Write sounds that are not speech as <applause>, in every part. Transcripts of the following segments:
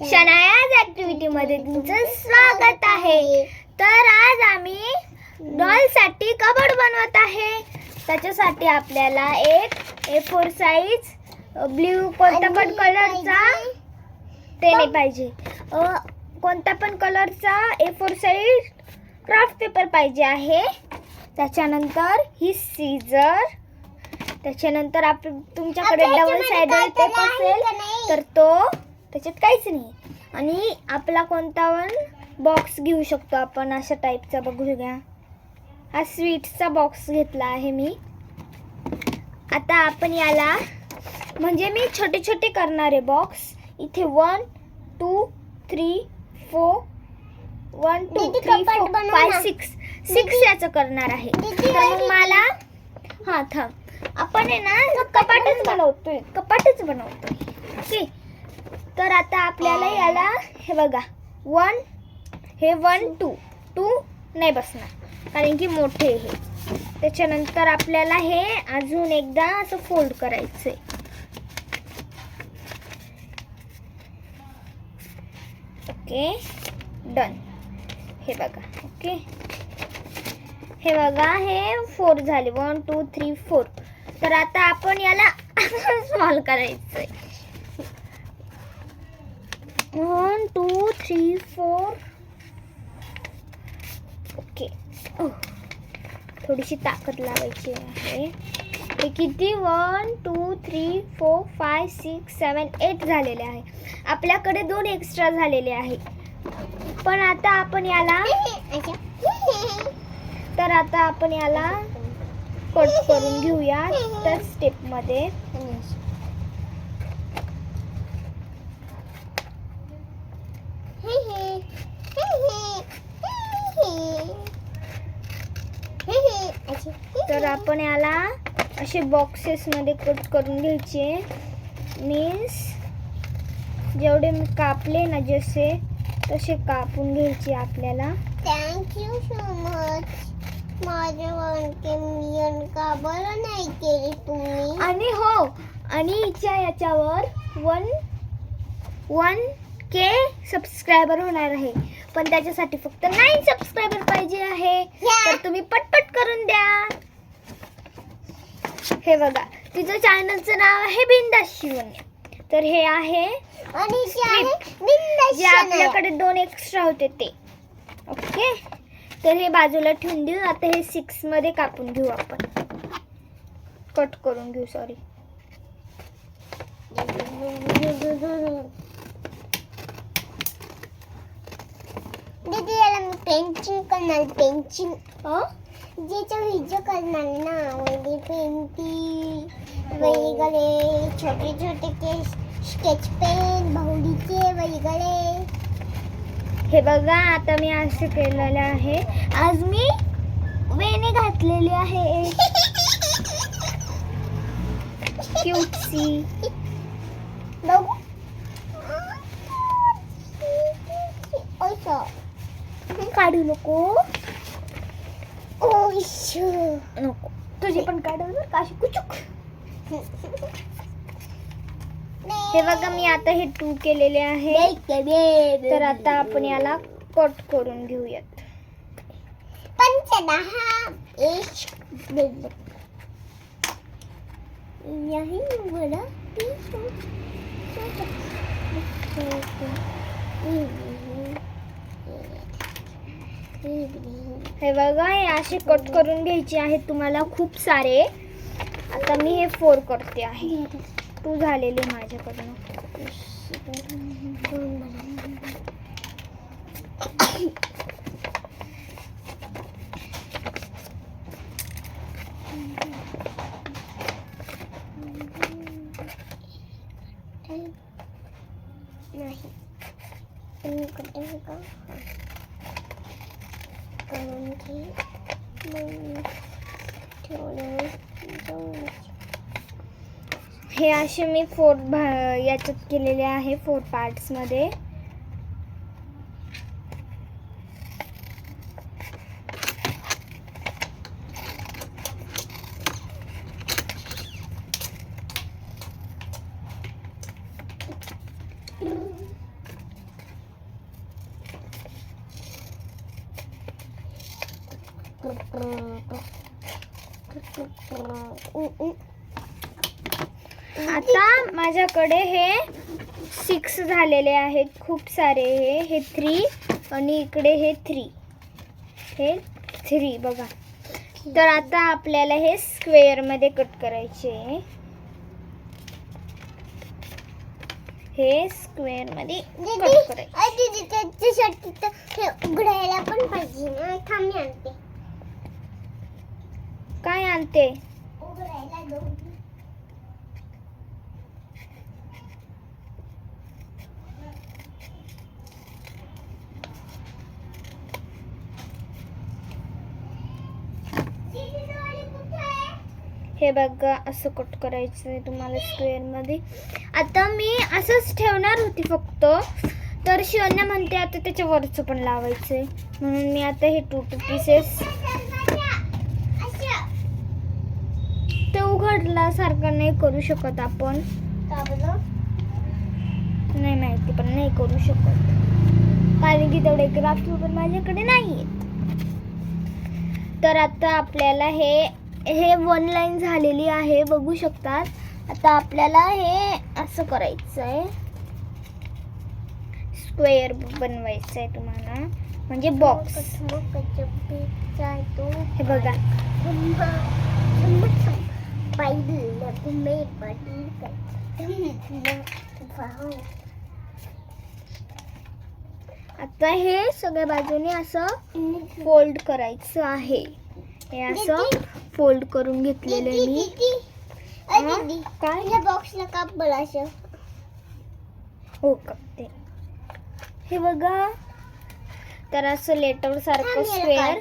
Shanaya's activity मध्ये तुमचं स्वागत आहे. तर आज आम्ही डॉलसाठी कबड बनवत आहे. त्याच्यासाठी आपल्याला एक ए फोर साईज ब्ल्यू कोणत्या पण कलरचा ते नाही पाहिजे. अ, कोणत्या पण कलरचा A four size craft paper पाहिजे आहे. त्याच्यानंतर ही सीझर त्याच्यानंतर आप तुमच्याकडे डबल साइडेड टेप असेल तर तो त्याच्यात काहीच नाही. आणि आपला कोणता पण बॉक्स घेऊ शकतो आपण अशा टाईपचा बघू घ्या हा स्वीट्सचा बॉक्स घेतला आहे मी. आता आपण याला म्हणजे मी छोटे छोटे करणार आहे बॉक्स इथे one two three four one two three four five. Six six याचं करणार आहे. तर मग. मला हा थांब. आपण आहे ना कपाटच बनवतोय. कपाटच बनवतोय. ओके तर आता आपल्याला याला हे बघा वन हे वन टू टू नाही बसणार कारण की मोठे हे. त्याच्यानंतर आपल्याला हे अजून एकदा असं फोल्ड करायचंय. ओके डन हे बघा ओके हे बघा हे फोर झाले. वन टू थ्री फोर तर आता आपण याला <laughs> स्मॉल करायचंय. One two three four okay थोडीशी ताकद लावायची आहे. हे किती? One two three four five six seven eight झालेले आहे. आपल्याकडे दोन एक्स्ट्रा झालेले आहे. पण आता आपण याला तर आता आपण याला कट करून घेऊया त्या स्टेपमध्ये तर आपण याला असे बॉक्सेसमध्ये कट करून घ्यायचे. मीन्स जेवढे मी कापले ना जसे तसे कापून घ्यायचे आपल्याला. थँक्यू सो मच माझ्या का बरं नाही केली तुम्ही? आणि हो आणि हिच्या याच्यावर वन वन के सबस्क्रायबर होणार आहे. पण त्याच्यासाठी फक्त नाईन सबस्क्रायबर पाहिजे आहे. तर तुम्ही पटपट करून द्या. हे बघा तिचं चॅनलचं नाव आहे बिंदास शिवण्य. तर हे आहे आणि जे आपल्याकडे दोन एक्स्ट्रा होते ते. ओके तर हे बाजूला ठेवून देऊ. आता हे सिक्समध्ये कापून घेऊ आपण. कट करून घेऊ सॉरी दीदी याला मी पेंटिंग करणार पेंटिंग ज्याच्या व्हिडिओ करणार ना म्हणजे पेंटिंग वगैरे छोटे छोटे के स्केच पेन भाऊलीचे वगैरे हे बघा आता मी असे केलेलं आहे. आज मी वेणी घातलेली आहे. क्यूटसी बघू. काढू नको नको तुझी पण काढू बरं का अशी कुचूक हे बघा मी आता हे टू केलेले आहे तर आता आपण याला कट करून घेऊयात पंचदहा एक हे बघा हे असे कट करून घ्यायचे आहेत तुम्हाला खूप सारे. आता मी हे फोर करते आहे. टू झालेले माझ्याकडून. असे मी फोर भा याच्यात केलेले आहे फोर पार्ट्समध्ये Mm-mm. आता माझ्याकडे हे सिक्स झालेले आहेत. खूप सारे हे. हे थ्री आणि इकडे हे थ्री हे थ्री बघा. तर आता आपल्याला हे स्क्वेअरमध्ये कट करायचे. हे स्क्वेअरमध्ये कट करायचे. हे उघडायला पण पाहिजे काय आणते उघडायला दोन दीदी, डोळे कुठे आहे? हे बघा असं कट करायचं आहे तुम्हाला स्क्वेअरमध्ये आता मी असंच ठेवणार होती फक्त. तर शिवण्या म्हणते आता त्याच्या वरचं पण लावायचं आहे. म्हणून मी आता हे टू टू पीसेस अच्छा. ते उघडल्यासारखं नाही करू शकत आपण. नाही माहिती पण नाही करू शकत. कारण की तेवढे ग्राफ्ट वगैरे माझ्याकडे नाही तर आता आपल्याला हे हे वन लाईन झालेली आहे बघू शकतात. आता आपल्याला हे असं करायचं आहे स्क्वेअर बनवायचं आहे तुम्हाला. म्हणजे बॉक्स मग आहे तो हे बघा. आता हे सगळ्या बाजूने असं फोल्ड करायचं आहे. हे असं फोल्ड करून घेतलेलं आहे मी? काय? या बॉक्सला काप असं. हो का ते हे बघा. तर असं लेटर सारखं स्क्वेअर.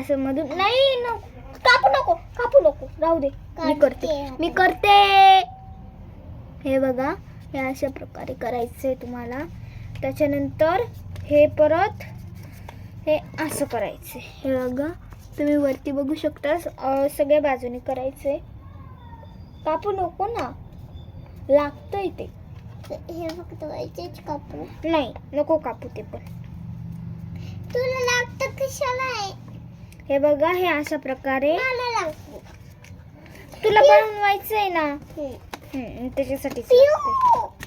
असं मधून नाही न कापू नको कापू नको. राहू दे. मी करते. मी करते. हे बघा. हे अशा प्रकारे करायचंय तुम्हाला. त्याच्यानंतर हे परत हे असं करायचं हे बघा. तुम्ही वरती बघू शकता सगळ्या बाजूने करायचंय. कापू नको ना. लागतंय ते. हे फक्त व्हायचेच कापू. नाही नको कापू ते पण. तुला लागतं कशाला आहे? हे बघा हे अशा प्रकारे. मला लागतं. तुला बनवायचं आहे ना? हम्म. हम्म, त्याच्यासाठीच पिऊ. लागतंय. पिऊ.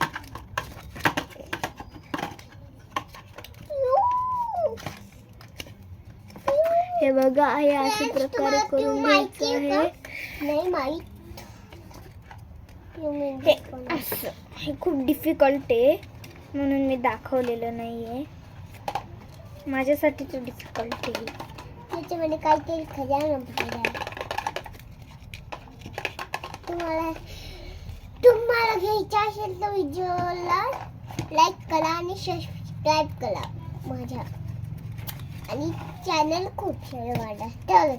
हे बघा हे अशा प्रकारे करून घ्यायचं आहे? नाही माहित हे? असं हे खूप डिफ़िकल्ट आहे म्हणून मी दाखवलेलं नाही आहे माझ्यासाठी तर डिफ़िकल्ट आहे त्याच्यामध्ये काहीतरी खजाना भरलेला आहे. तुम्हाला तुम्हाला घ्यायचा असेल तर व्हिडिओला लाईक करा आणि सबस्क्राईब करा माझ्या आणि चॅनल खूप सारे वाढा तर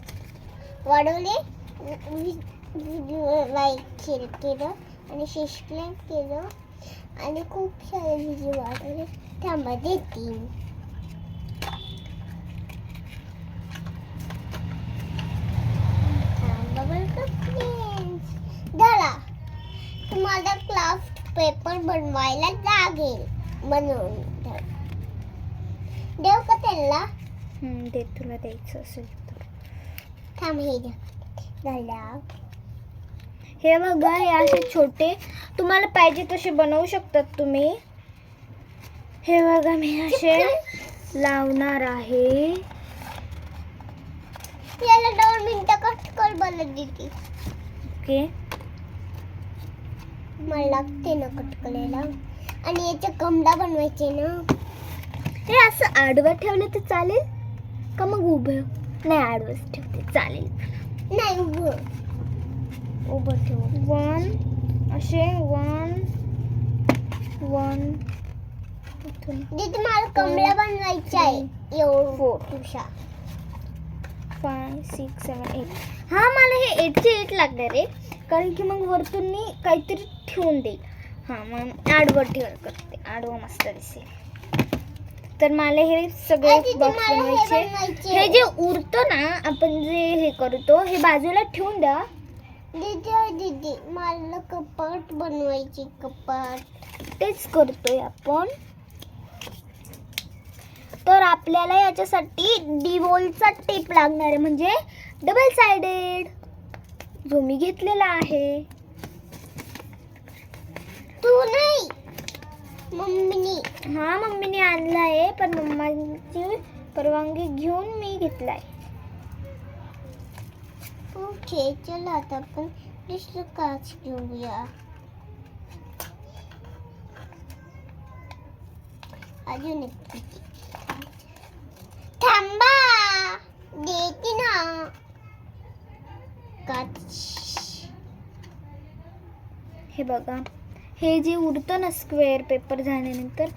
वाढवले व्हिडिओ लाईक शेअर केलं आणि सबस्क्राईब केलं. आणि खूप सारे व्हिडिओ वाढवले. थांबा देतील धरा. तुम्हाला क्राफ्ट पेपर बनवायला लागेल बनवून देव का त्याला हम्म, ते तुला द्यायचं असेल तर. थांब हे हे बघा हे असे छोटे. तुम्हाला पाहिजे तसे बनवू शकतात तुम्ही. हे बघा मी असे लावणार आहे. याला दोन मिनिटं कट कर बरं दीदी. ओके. मला लागते ना कट करायला. आणि याचे कमला बनवायचे ना. हे असं आडवं ठेवलं तर चालेल? का मग उभं नाही आडवंच ठेवते. चालेल. नाही उभं. उभं ठेव. वन असे वन वन. दीदी मला कमला बनवायचा आहे. एवढं Four. तुषा फाय सिक्स सेवन एट. हां मला हे एटचे एट लागणार आहे. कारण की मग वरतून मी काहीतरी ठेवून देईल. हां मग आडवं ठेव करते. आडवं मस्त दिसेल. तर मला हे सगळे बॉक्स हे बनवायचे. हे जे उरतं ना आपण जे हे करतो हे बाजूला ठेवून द्या. दीदी दीदी मला कपाट बनवायची कपाट. तेच करतोय आपण. तर आपल्याला याच्यासाठी डिवोलचा टेप लागणार आहे. म्हणजे डबल सायडेड जो मी घेतलेला आहे. तू नाही. मम्मीनी हा मम्मीने आणला आहे पण मम्माची परवानगी घेऊन मी घेतलाय. ओके चला आता आपण दुसरं काच घेऊया. अजून एक. थांबा! देते ना. काच. हे बघा. हे जे उडतं ना स्क्वेअर पेपर झाल्यानंतर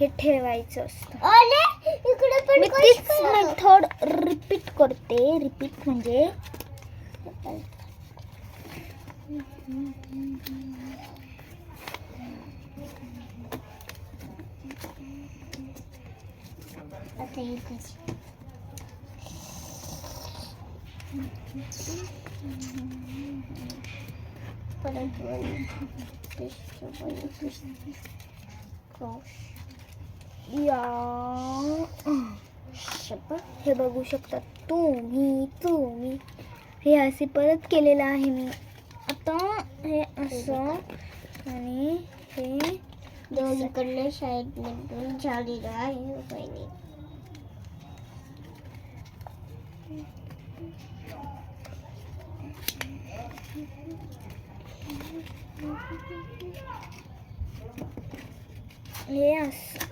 हे ठेवायचं असतं. मी तीच. मेथड रिपीट करते. रिपीट म्हणजे परत क्रॉस या हे बघू शकता तुम्ही तुम्ही हे असे परत केलेलं आहे मी आता हे असं आणि हे दोन्हीकडनं साईड मधून झालेलं आहे पहिले हे असं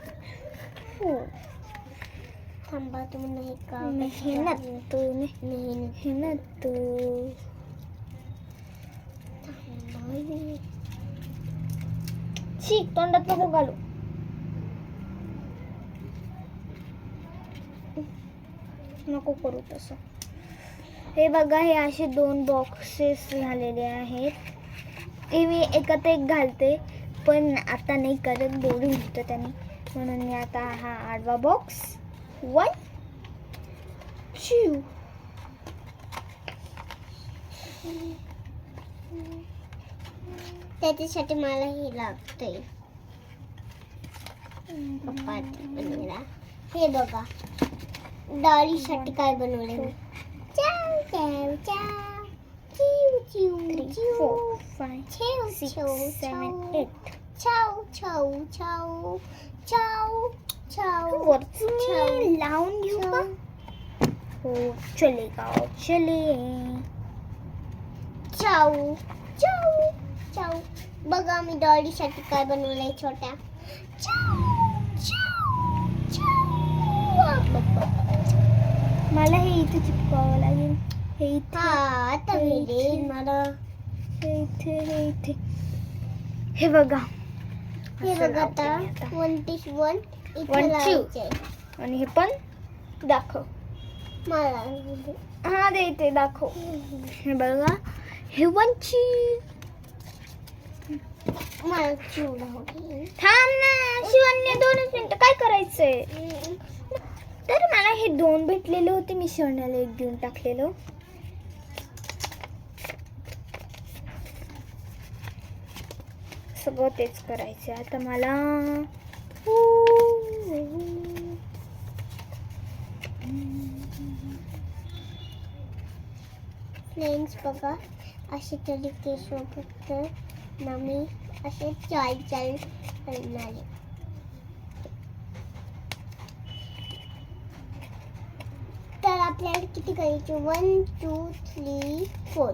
हो थांबा तुम्ही नाही का मेहनत मेहनत मेहनत नाही. शी तोंडात नको घालू नको करू तसं हे बघा हे असे दोन बॉक्सेस झालेले आहेत ते मी एकत्र एक घालते पण आता नाही करत बोलून घेतो त्याने. म्हणून मी आता हा आडवा बॉक्स वन टू त्याच्यासाठी मला हे लागतंय. पप्पा बनवला. हे बघा. डाळीसाठी काय बनवले चाव चाव चाव. चिव चिव थ्री चिव फोर फाय छेव सिक्स छेव सेवन छेव एट छाव छाव छाव छाव छाव वरती लावून घेऊ का हो चलेगा चले छाव छाव छाव बघा मी डॉलीसाठी काय बनवलंय छोट्या छाव छाव छाव मला हे इथे चिपकावं लागेल हे इथे मला हे इथे हे इथे हे बघा हे बघा आता. One T one two. लावायचंय आणि हे पण दाखव मला हा दे इथे दाखव हे बघा हे वंची मला चिवडा होती थांब ना दोनच मिनिटं काय करायचंय तर मला हे दोन भेटलेले होते मी शिवण्याला एक देऊन टाकलेलं सगळं तेच करायचं. आता मला फ्रेंड्स बघा असे तरीके सोबत ना मी असे चाल चाल करणार. आहे. तर आपल्याला किती करायचे? वन टू थ्री फोर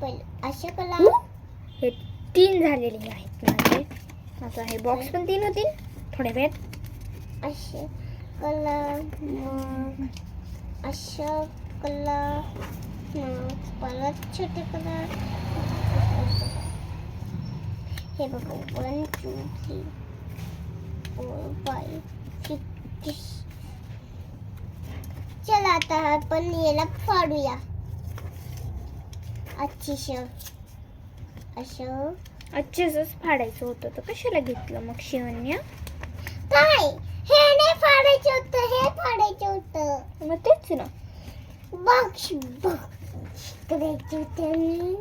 पहिलं असे कला हे तीन झालेले आहेत माझे. आता हे बॉक्स पण तीन होतील थोड्या वेळात असे कला मग असं कला मग परत छोटे कला हे बघा one two three four five six चला आता आपण याला फाडूया. अच्छी असं? अच्छेच फाडायचं होतं. तर कशाला घेतलं मग शिवण्या? काय? हे नाही फाडायचं होतं हे फाडायचं होतं. मग तेच ना. बघ बघ. करायचं होतं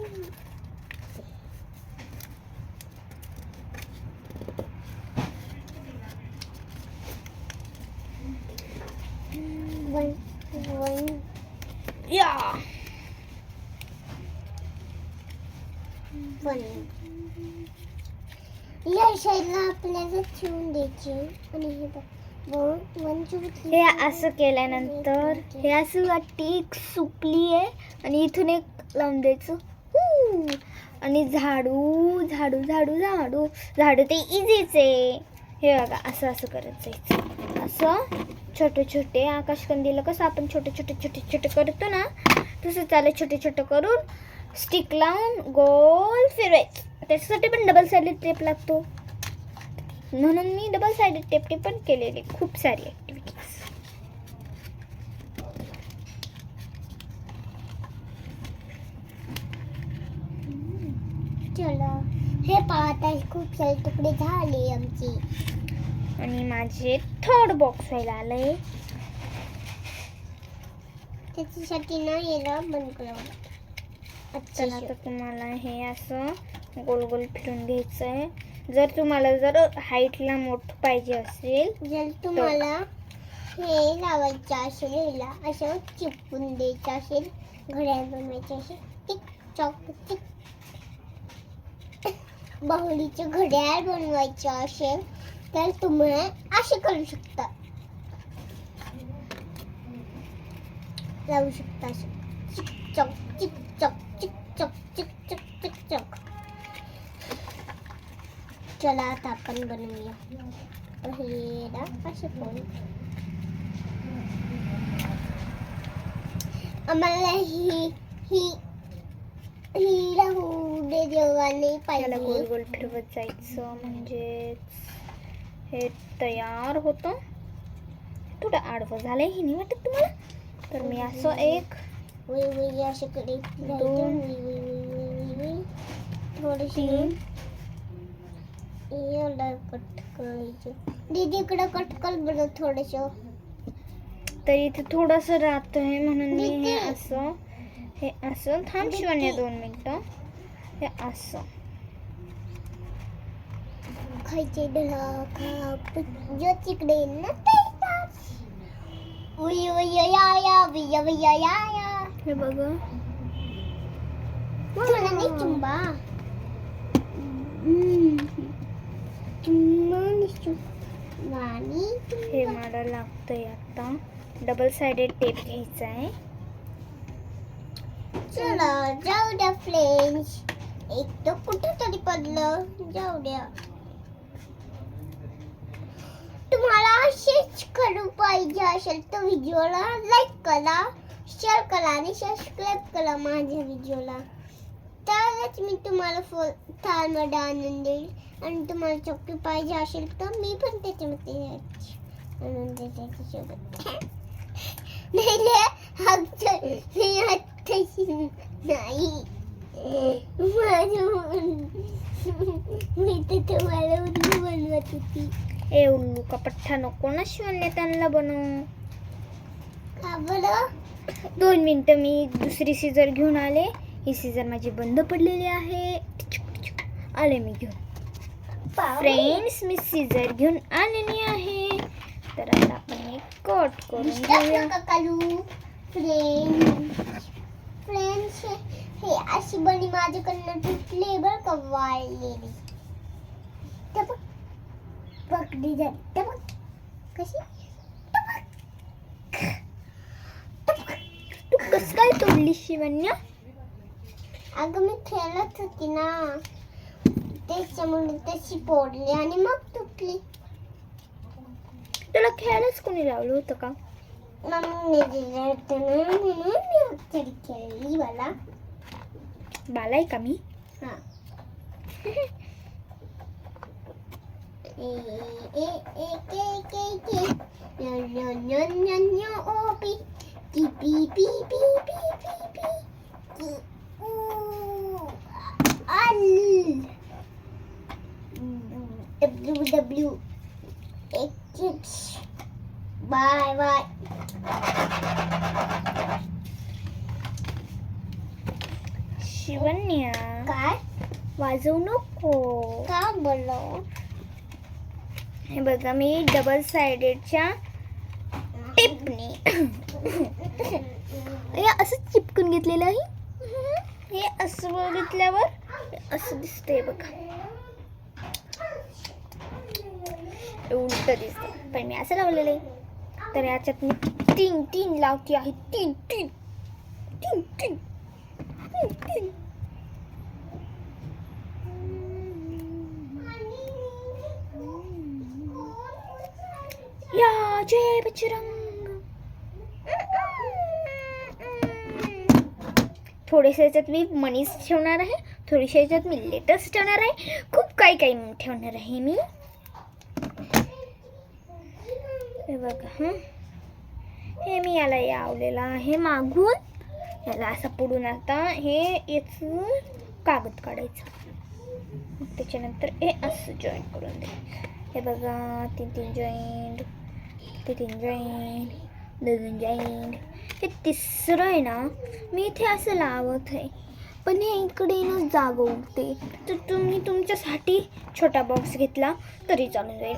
या साईडला आपल्याला ठेवून द्यायची आणि हे हे असं केल्यानंतर हे असं वाटते एक सुकली आहे आणि इथून एक लावून द्यायचं. आणि झाडू झाडू झाडू झाडू. झाडू ते इझीच आहे हे बघा असं असं करत जायचं. असं छोटे छोटे आकाशकंदीला कसं आपण छोटे छोटे छोटे छोटे करतो ना तसं चालेल छोटे छोटे करून स्टिक लावून गोल फिरवायचं. त्याच्यासाठी पण डबल साईडेड टेप लागतो. म्हणून मी डबल साईडेड टेपने पण केलेली खूप सारी ॲक्टिव्हिटीज चला हे पाहत खूप सारे तुकडे झाले आमचे. आणि माझे थर्ड बॉक्स व्हायला आलंय. त्याच्यासाठी ना याला बंद करावं अच्छा. चला तर तुम्हाला हे असं गोल गोल फिरून घ्यायचं आहे जर तुम्हाला जर हाईटला मोठं पाहिजे असेल जर तुम्हाला हे लावायचं असेल याला असं चिपकून द्यायचं असेल घड्याळ बनवायचं असेल टिक चॉक टिक. बाहुलीचं घड्याळ बनवायचं असेल तर तुम्ही असे करू शकता. लावू शकता असं. चिक चॉक चिक चॉक चिक चॉक चिक चॉक चिक चॉक. चला आता आपण बनवूया. पहिला असे करू आम्हाला ही ही ही राहू दे देवाने त्याला गोल पाहिजे गोल फिरवत जायचं. म्हणजे हे तयार होतं. थोडं आडवं झालंय हे नाही वाटत तुम्हाला? तर मी असं एक वई असे कडे दोन, थोडीशी तीन एवढं कट करायचं दीदीकडं कट कर बरं थोडस तर इथे थोडंसं राहतंय म्हणून मी हे दीदी. असं हे असं थांब दोन मिनटं। हे असं खायचे खा जो तिकडे येईल ना ते उय उय या या विया विया या या हे बघा चुंबा? वाणी हे मला लागतंय आता. डबल साइडेड टेप घ्यायचा आहे. चला जाऊ द्या फ्रेंड्स एक तर कुठं तरी पडलं. जाऊ द्या. तुम्हाला असेच करू पाहिजे असेल तर व्हिडिओला लाईक करा शेअर करा आणि सबस्क्राईब करा माझ्या व्हिडिओला. तरच मी तुम्हाला फो थारमध्ये आनंद देईल. आणि तुम्हाला चक्की पाहिजे असेल तर मी पण त्याच्यामध्ये आनंद देईल त्याच्यासोबत नाही. नाही, मी तर तुम्हाला उल्लू बनवत होती. ए उल्लू का पठ्ठा नको ना शिवण्या त्यांना बनव. का बरं? दोन मिनटं मी दुसरी सीझर घेऊन आले. ही सीझर माझी बंद पडलेली आहे. आले मी घेऊन. फ्रेंड्स मी सीझर घेऊन आलेली आहे. तर आता आपण हे कट करून घेऊया. फ्रेंड्स. फ्रेंड्स हे अशी बनी माझ्याकडनं तुटली बरं का वाळलेली. बघ पकडी झाली. बघ कशी? तू कस काय तोडली शिवण्या? अगं मी खेळत होती ना. त्याच्यामुळे तशी फोडली आणि मग तुटली तुला खेळायलाच कोणी लावलं होतं का मम्मीने दिलं होतं ना म्हणून मी अक्षर खेळली मला बाला आहे का मी हा A A A K K K यो यो यो यो यो ओ पी की P P P P P P की U L W W X bye bye शिवण्या काय? वाजवू नको. का बोलो हे बघा मी डबल साइडेडच्या टिपने. हे असं चिपकून घेतलेलं आहे? हे असं बघितल्यावर असं दिसतंय बघा. उलट दिसतं. पण मी तर याच्यात मी तीन तीन लावते आहे. तीन तीन तीन तीन तीन या थोडेसे याच्यात मी मनीस ठेवणार आहे. थोडेसे याच्यात मी लेटेस्ट ठेवणार आहे. खूप काही काही ठेवणार आहे मी. बघा हं? हे मी याला यावलेलं आहे मागून. याला असं पुढून आता हे याचं कागद काढायचं. त्याच्यानंतर हे असं जॉईन करून दे. हे बघा तीन तीन जॉईंट ते तीन जॉईंट दोन जॉईंट हे तिसरं आहे ना मी इथे असं लावत आहे. पण हे इकडे ना जागा उठते तर तुम्ही तुमच्यासाठी छोटा बॉक्स घेतला तरी चालून जाईल.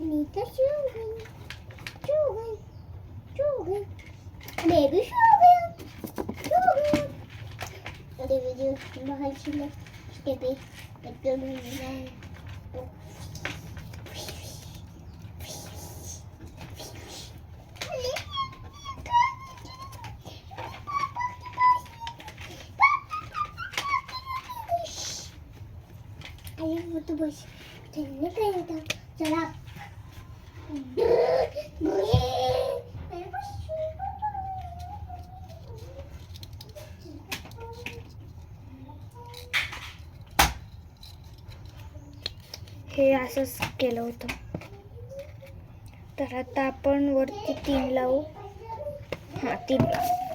Nita children. Shogun. Shogun. Baby Shogun. my Hadi video bahar içinde işte bir bekliyorum. होतं. तर आता आपण वरती तीन लावू. हां तीन लावू.